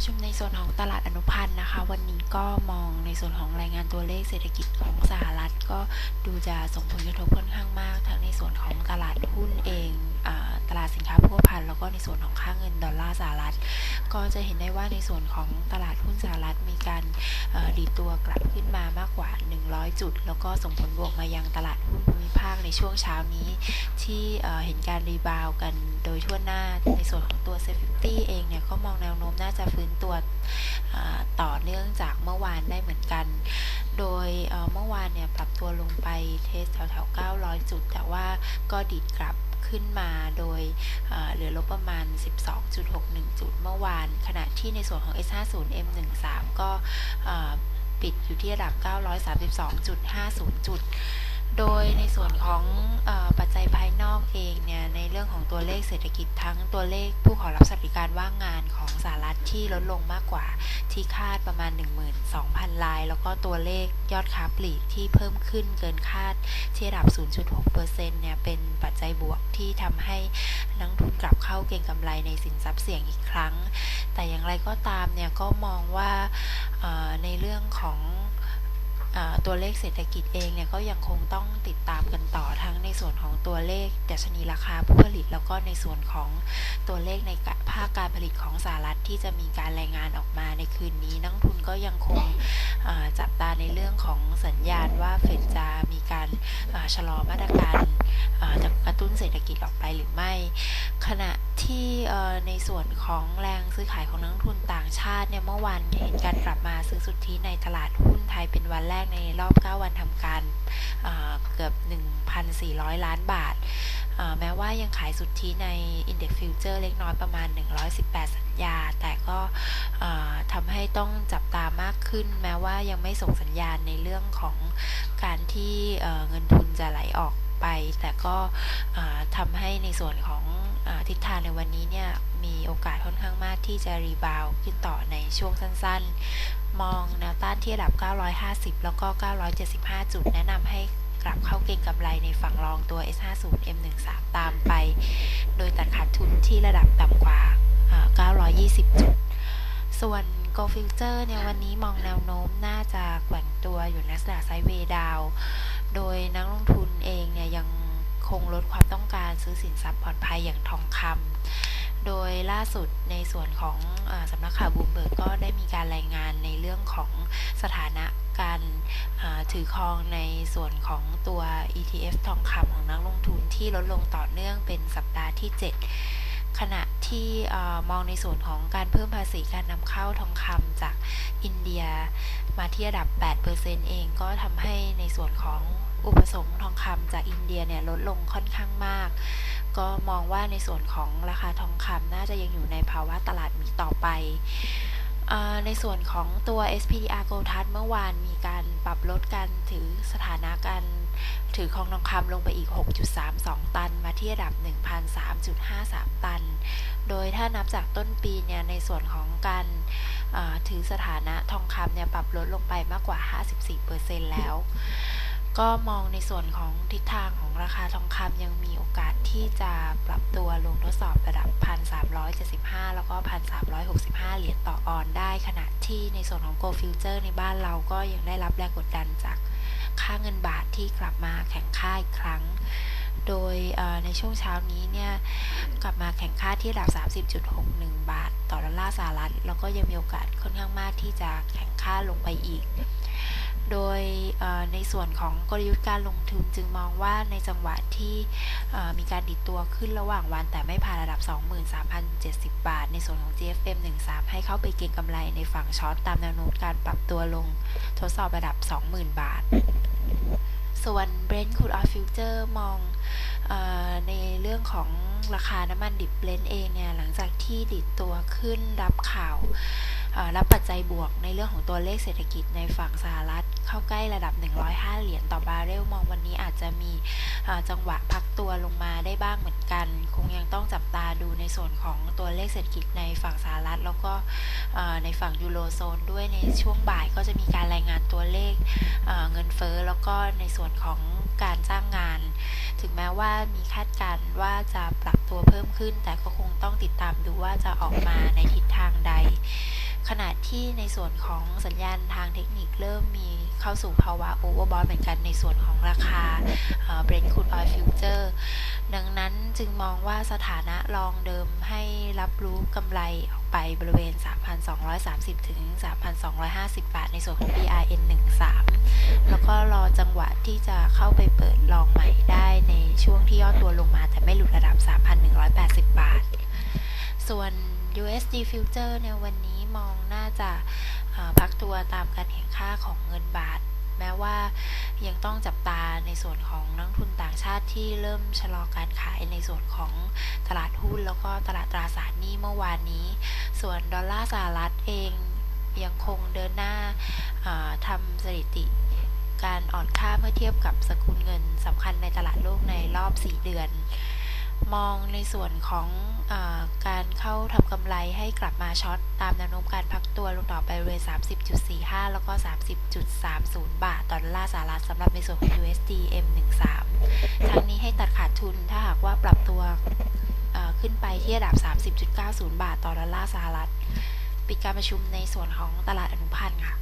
ประชุมในส่วนของตลาดอนุพันธ์นะคะ วันนี้ก็มองในส่วนของรายงานตัวเลขเศรษฐกิจของสหรัฐ ก็ดูจะส่งผลกระทบค่อนข้างมาก ทั้งในส่วนของตลาดหุ้นเองอตลาดสินค้าโภคภัณฑ์แล้วก็ในส่วนของค่าเงินดอลลาร์สหรัฐ ก็จะเห็นได้ว่าในส่วนของตลาดหุ้นสหรัฐมีการดีตัวกลับขึ้นมามากกว่า 100 จุด แล้วก็ส่งผลบวกมายังตลาดหุ้น ช่วงเช้านี้ที่เห็นการรีบาวกันโดยทั่วหน้าในส่วนของตัวเซฟ50เองเนี่ยก็มองแนวโน้มน่าจะฟื้นตัวต่อเนื่องจากเมื่อวานได้เหมือนกัน โดยเมื่อวานเนี่ยปรับตัวลงไปเทสแถวๆ 900 จุด แต่ว่าก็ดีดกลับขึ้นมาโดยเหลือลบประมาณ 12.61 จุดเมื่อวาน ขณะที่ในส่วนของ S50 M13 ก็ปิดอยู่ที่ระดับ 932.50 จุด โดยในส่วนของอปัจจัยภายนอกเองเนี่ยในเรื่องของตัวเลขเศรษฐกิจทั้งตัวเลขผู้ขอรับสวัสดิการว่างงานของสหรัฐที่ลดลงมากกว่าที่คาดประมาณ 12,000 ราย แล้วก็ตัวเลขยอดค้าปลีกที่เพิ่มขึ้นเกินคาดที่ระดับ 0.6%เนี่ยเป็นปัจจัยบวกที่ทำให้นักทุนกลับเข้าเก็งกำไรในสินทรัพย์เสี่ยงอีกครั้ง แต่อย่างไรก็ตามเนี่ยก็มองว่าในเรื่องของ ตัวเลขเศรษฐกิจเองเนี่ยก็ยังคงต้องติดตามกัน ในส่วนของตัวเลขดัชนีราคาผู้ผลิต แล้วก็ในส่วนของตัวเลขในภาคการผลิตของสหรัฐที่จะมีการรายงานออกมาในคืนนี้ นักทุนก็ยังคงจับตาในเรื่องของสัญญาณว่าเฟดจะมีการชะลอมาตรการจะกระตุ้นเศรษฐกิจออกไปหรือไม่ ขณะที่ในส่วนของแรงซื้อขายของนักทุนต่างชาติเนี่ยเมื่อวานเห็นการกลับมาซื้อสุทธิในตลาดหุ้นไทยเป็นวันแรกในรอบ 9 วันทำการเอ่อเกือบ 1,400ล้านบาท แม้ว่ายังขายสุทธิใน Index Future เล็กน้อยประมาณ 118 สัญญา แต่ก็ทำให้ต้องจับตามากขึ้น แม้ว่ายังไม่ส่งสัญญาณในเรื่องของการที่เงินทุนจะไหลออกไป แต่ก็ทำให้ในส่วนของอทิศทางในวันนี้เนี่ยมีโอกาสค่อนข้างมากที่จะรีบาวขึ้นต่อในช่วงสั้นๆ มองแนวต้านที่ระดับ 950 แล้วก็ 975 จุดแนะนำให้ เก็งกำไรในฝั่งรองตัว S50 M13 ตามไป โดยตัดขาดทุนที่ระดับต่ำกว่าเอ่อ920 จุด ส่วน Go Future เนี่ยวันนี้มองแนวโน้มน่าจะแกว่งตัวอยู่ในลักษณะไซด์เวดาว โดยนักลงทุนเองเนี่ยยังคงลดความต้องการซื้อสินทรัพย์ปลอดภัยอย่างทองคำ โดยล่าสุดในส่วนของอสำนักข่าวบูมเบิร์กก็ได้มีการรายงานในเรื่องของสถานะการ ถือครองในส่วนของตัว ETF ทองคำของนักลงทุนที่ลดลงต่อเนื่องเป็นสัปดาห์ที่ 7 ขณะที่มองในส่วนของการเพิ่มภาษีการนำเข้าทองคำจากอินเดียมาที่ระดับ 8%เองก็ทำให้ในส่วนของอุปสงค์ทองคำจากอินเดียเนี่ยลดลงค่อนข้างมาก ก็มองว่าในส่วนของราคาทองคำน่าจะยังอยู่ในภาวะตลาดมีต่อไป ในส่วนของตัว SPDR Gold t a s เมื่อวานมีการปรับลดการถือสถานะการถือครองทองคำลงไปอีก 6.32 ตัน มาที่ระดับ 1,003.53 ตัน โดยถ้านับจากต้นปีเนี่ยในส่วนของการถือสถานะทองคำเนี่ยปรับลดลงไปมากกว่า 54%แล้ว ก็มองในส่วนของทิศทางของราคาทองคำยังมีโอกาสที่จะปรับตัวลงทดสอบระดับ 1,375 แล้วก็ 1,365 เหรียญต่อออนได้ ขณะที่ในส่วนของ Gold Future ในบ้านเราก็ยังได้รับแรงกดดันจากค่าเงินบาทที่กลับมาแข็งค่าอีกครั้ง โดยในช่วงเช้านี้เนี่ยกลับมาแข่งค่าที่ระดับ 30.61 บาท ต่อดอลลาร์สหรัฐ แล้วก็ยังมีโอกาสค่อนข้างมากที่จะแข่งค่าลงไปอีก โดยในส่วนของกลยุทธ์การลงทุนจึงมองว่าในจังหวะที่มีการดิดตัวขึ้นระหว่างวัน แต่ไม่ผ่านระดับ 23,070 บาท ในส่วนของ GFM 13 ให้เข้าไปเก็งกำไรในฝั่งช็อตตามแนวโน้มการปรับตัวลงทดสอบระดับ 20,000 บาท ส่วน Brent Crude Oil Future มองอในเรื่องของราคาน้ำมันดิบเบรนท์เองเนี่ยหลังจากที่ดิดตัวขึ้นรับข่าว รับปัจจัยบวกในเรื่องของตัวเลขเศรษฐกิจในฝั่งสหรัฐ เข้าใกล้ระดับ 105 เหรียญต่อบาร์เรลมองวันนี้อาจจะมีจังหวะพักตัวลงมาได้บ้างเหมือนกัน คงยังต้องจับตาดูในส่วนของตัวเลขเศรษฐกิจในฝั่งสหรัฐ แล้วก็ในฝั่งยูโรโซนด้วยในช่วงบ่ายก็จะมีการรายงานตัวเลขเเงินเฟ้อแล้วก็ในส่วนของการจ้างงาน ถึงแม้ว่ามีคาดการณ์ว่าจะปรับตัวเพิ่มขึ้น แต่ก็คงต้องติดตามดูว่าจะออกมาในทิศทางใด ขณะที่ในส่วนของสัญญาณทางเทคนิคเริ่มมีเข้าสู่ภาวะโอเวอร์บอทเหมือนกันในส่วนของราคาเบรนท์คูดออยล์ฟิวเจอร์ดังนั้นจึงมองว่าสถานะรองเดิมให้รับรู้กำไรออกไปบริเวณ 3,230 ถึง 3,250 บาท ในส่วนของ PRN 13 แล้วก็รอจังหวะที่จะเข้าไปเปิดลองใหม่ได้ในช่วงที่ย่อตัวลงมาแต่ไม่หลุดระดับ 3,180 บาท ส่วน USD Future เนี่ยวันนี้มองน่าจะพักตัวตามการแข่งค่าของเงินบาท แม้ว่ายังต้องจับตาในส่วนของนักทุนต่างชาติที่เริ่มชะลอการขายในส่วนของตลาดหุ้นแล้วก็ตลาดตราสารหนี้เมื่อวานนี้ ส่วนดอลลาร์สหรัฐเองยังคงเดินหน้าทำสถิติการอ่อนค่าเมื่อเทียบกับสกุลเงินสำคัญในตลาดโลกในรอบ 4 เดือน มองในส่วนของอการเข้าทำกำไรให้กลับมาช็อตตามแนวโน้มการพักตัวลงต่อไปบริเวณ30.45 แล้วก็ 30.30 บาทต่อดอลลาร์สหรัฐสำหรับในส่วนของ USD M13 ทั้งนี้ให้ตัดขาดทุนถ้าหากว่าปรับตัวขึ้นไปที่ระดับ 30.90 บาทต่อดอลลาร์สหรัฐ ปิดการประชุมในส่วนของตลาดอนุพันธ์ค่ะ